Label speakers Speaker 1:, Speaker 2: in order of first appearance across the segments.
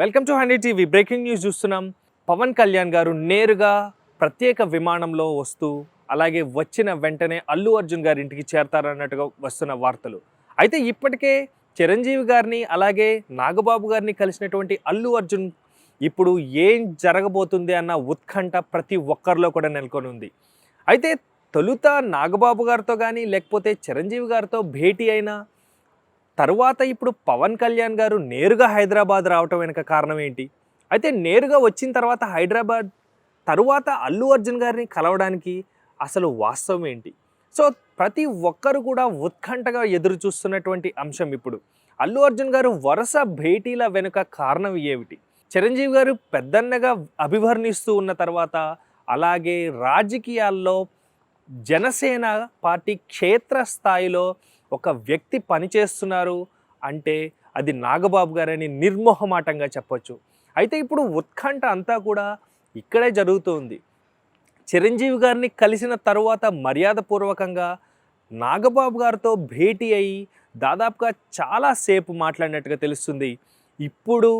Speaker 1: Welcome to hundred TV. Breaking news చూస్తున్నాం. పవన్ కళ్యాణ్ గారు నేరుగా ప్రత్యేక విమానంలో వస్తూ అలాగే వచ్చిన వెంటనే అల్లు అర్జున్ గారి ఇంటికి చేరతారన్నట్టుగా వస్తున్న వార్తలు. అయితే ఇప్పటికే చిరంజీవి గారిని అలాగే నాగబాబు గారిని కలిసినటువంటి అల్లు అర్జున్ ఇప్పుడు ఏం జరగబోతుంది అన్న ఉత్కంఠ ప్రతి ఒక్కరిలో కూడా నెలకొని ఉంది. అయితే తొలుత నాగబాబు గారితో కానీ లేకపోతే చిరంజీవి గారితో భేటీ అయిన తరువాత ఇప్పుడు పవన్ కళ్యాణ్ గారు నేరుగా హైదరాబాద్ రావటం వెనుక కారణం ఏంటి? అయితే నేరుగా వచ్చిన తర్వాత హైదరాబాద్ తరువాత అల్లు అర్జున్ గారిని కలవడానికి అసలు వాస్తవం ఏంటి? సో ప్రతి ఒక్కరు కూడా ఉత్కంఠగా ఎదురు చూస్తున్నటువంటి అంశం ఇప్పుడు. అల్లు అర్జున్ గారు వరుస భేటీల వెనుక కారణం ఏమిటి? చిరంజీవి గారు పెద్దన్నగా అభివర్ణిస్తూ ఉన్న తర్వాత అలాగే రాజకీయాల్లో జనసేన పార్టీ క్షేత్రస్థాయిలో ఒక వ్యక్తి పనిచేస్తున్నారు అంటే అది నాగబాబు గారని నిర్మోహమాటంగా చెప్పొచ్చు. అయితే ఇప్పుడు ఉత్కంఠ అంతా కూడా ఇక్కడే జరుగుతుంది. చిరంజీవి గారిని కలిసిన తరువాత మర్యాదపూర్వకంగా నాగబాబు గారితో భేటీ అయ్యి దాదాపుగా చాలాసేపు మాట్లాడినట్టుగా తెలుస్తుంది. ఇప్పుడు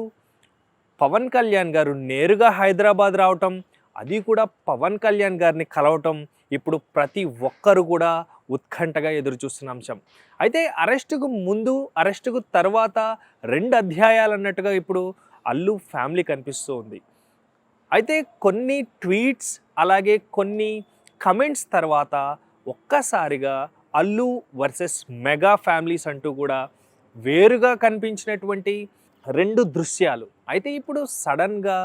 Speaker 1: పవన్ కళ్యాణ్ గారు నేరుగా హైదరాబాద్ రావటం అది కూడా పవన్ కళ్యాణ్ గారిని కలవటం ఇప్పుడు ప్రతి ఒక్కరు కూడా ఉత్కంఠగా ఎదురుచూస్తున్న అంశం. అయితే అరెస్టుకు ముందు అరెస్టుకు తర్వాత రెండు అధ్యాయాలు అన్నట్టుగా ఇప్పుడు అల్లు ఫ్యామిలీ కనిపిస్తూ ఉంది. అయితే కొన్ని ట్వీట్స్ అలాగే కొన్ని కమెంట్స్ తర్వాత ఒక్కసారిగా అల్లు వర్సెస్ మెగా ఫ్యామిలీస్ అంటూ కూడా వేరుగా కనిపించినటువంటి రెండు దృశ్యాలు. అయితే ఇప్పుడు సడన్గా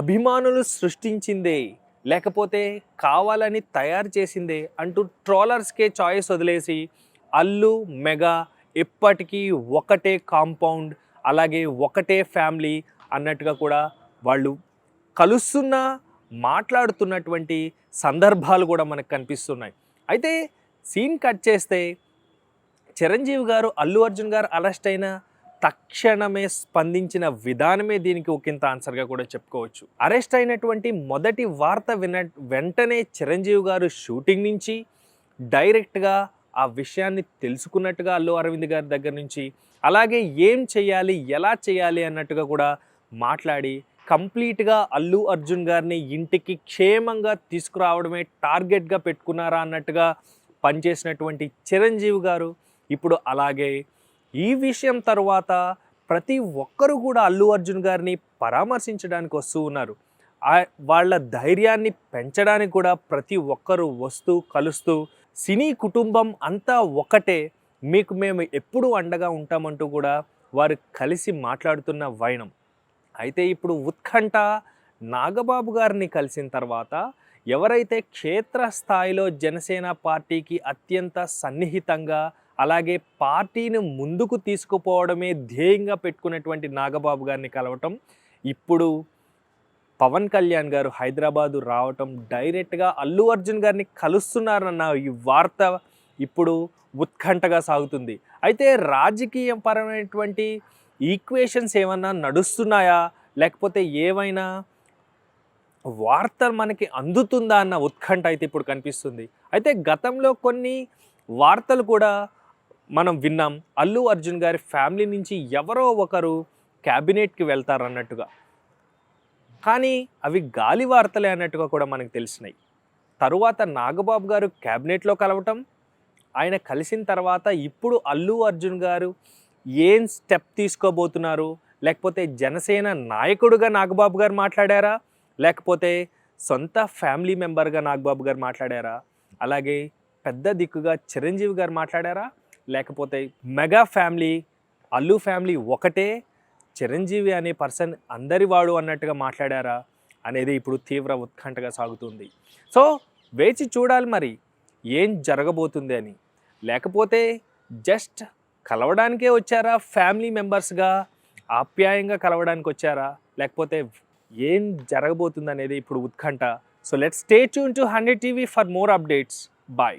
Speaker 1: అభిమానులు సృష్టించిందే లేకపోతే కావాలని తయారు చేసిందే అంటూ ట్రోలర్స్కే చాయిస్ వదిలేసి అల్లు మెగా ఎప్పటికీ ఒకటే కాంపౌండ్ అలాగే ఒకటే ఫ్యామిలీ అన్నట్టుగా కూడా వాళ్ళు కలుస్తున్న మాట్లాడుతున్నటువంటి సందర్భాలు కూడా మనకు కనిపిస్తున్నాయి. అయితే సీన్ కట్ చేస్తే చిరంజీవి గారు అల్లు అర్జున్ గారు అరెస్ట్ అయిన తక్షణమే స్పందించిన విధానమే దీనికి ఒకంత ఆన్సర్గా కూడా చెప్పుకోవచ్చు. అరెస్ట్ అయినటువంటి మొదటి వార్త విన వెంటనే చిరంజీవి గారు షూటింగ్ నుంచి డైరెక్ట్గా ఆ విషయాన్ని తెలుసుకున్నట్టుగా అల్లు అరవింద్ గారి దగ్గర నుంచి అలాగే ఏం చేయాలి ఎలా చేయాలి అన్నట్టుగా కూడా మాట్లాడి కంప్లీట్గా అల్లు అర్జున్ గారిని ఇంటికి క్షేమంగా తీసుకురావడమే టార్గెట్గా పెట్టుకున్నారా అన్నట్టుగా పనిచేసినటువంటి చిరంజీవి గారు ఇప్పుడు అలాగే ఈ విషయం తర్వాత ప్రతి ఒక్కరు కూడా అల్లు అర్జున్ గారిని పరామర్శించడానికి వస్తూ ఉన్నారు. వాళ్ళ ధైర్యాన్ని పెంచడానికి కూడా ప్రతి ఒక్కరూ వస్తూ కలుస్తూ సినీ కుటుంబం అంతా ఒకటే మీకు మేము ఎప్పుడూ అండగా ఉంటామంటూ కూడా వారు కలిసి మాట్లాడుతున్న వైనం. అయితే ఇప్పుడు ఉత్కంఠ నాగబాబు గారిని కలిసిన తర్వాత ఎవరైతే క్షేత్రస్థాయిలో జనసేన పార్టీకి అత్యంత సన్నిహితంగా అలాగే పార్టీని ముందుకు తీసుకుపోవడమే ధ్యేయంగా పెట్టుకున్నటువంటి నాగబాబు గారిని కలవటం ఇప్పుడు పవన్ కళ్యాణ్ గారు హైదరాబాదు రావటం డైరెక్ట్గా అల్లు అర్జున్ గారిని కలుస్తున్నారన్న ఈ వార్త ఇప్పుడు ఉత్కంఠగా సాగుతుంది. అయితే రాజకీయ పరమైనటువంటి ఈక్వేషన్స్ ఏమన్నా నడుస్తున్నాయా? లేకపోతే ఏవైనా వార్త మనకి అందుతుందా అన్న ఉత్కంఠ అయితే ఇప్పుడు కనిపిస్తుంది. అయితే గతంలో కొన్ని వార్తలు కూడా మనం విన్నాం అల్లు అర్జున్ గారి ఫ్యామిలీ నుంచి ఎవరో ఒకరు క్యాబినెట్కి వెళ్తారన్నట్టుగా. కానీ అవి గాలి వార్తలే అన్నట్టుగా కూడా మనకు తెలిసినాయి. తరువాత నాగబాబు గారు క్యాబినెట్లో కలవటం ఆయన కలిసిన తర్వాత ఇప్పుడు అల్లు అర్జున్ గారు ఏం స్టెప్ తీసుకోబోతున్నారు? లేకపోతే జనసేన నాయకుడుగా నాగబాబు గారు మాట్లాడారా? లేకపోతే సొంత ఫ్యామిలీ మెంబర్గా నాగబాబు గారు మాట్లాడారా? అలాగే పెద్ద దిక్కుగా చిరంజీవి గారు మాట్లాడారా? లేకపోతే మెగా ఫ్యామిలీ అల్లు ఫ్యామిలీ ఒకటే చిరంజీవి అనే పర్సన్ అందరి వాడు అన్నట్టుగా మాట్లాడారా అనేది ఇప్పుడు తీవ్ర ఉత్కంఠగా సాగుతుంది. సో వేచి చూడాలి మరి ఏం జరగబోతుంది అని. లేకపోతే జస్ట్ కలవడానికే వచ్చారా? ఫ్యామిలీ మెంబర్స్గా ఆప్యాయంగా కలవడానికి వచ్చారా? లేకపోతే ఏం జరగబోతుంది అనేది ఇప్పుడు ఉత్కంఠ. So let's stay tune to hundred TV for more updates. Bye.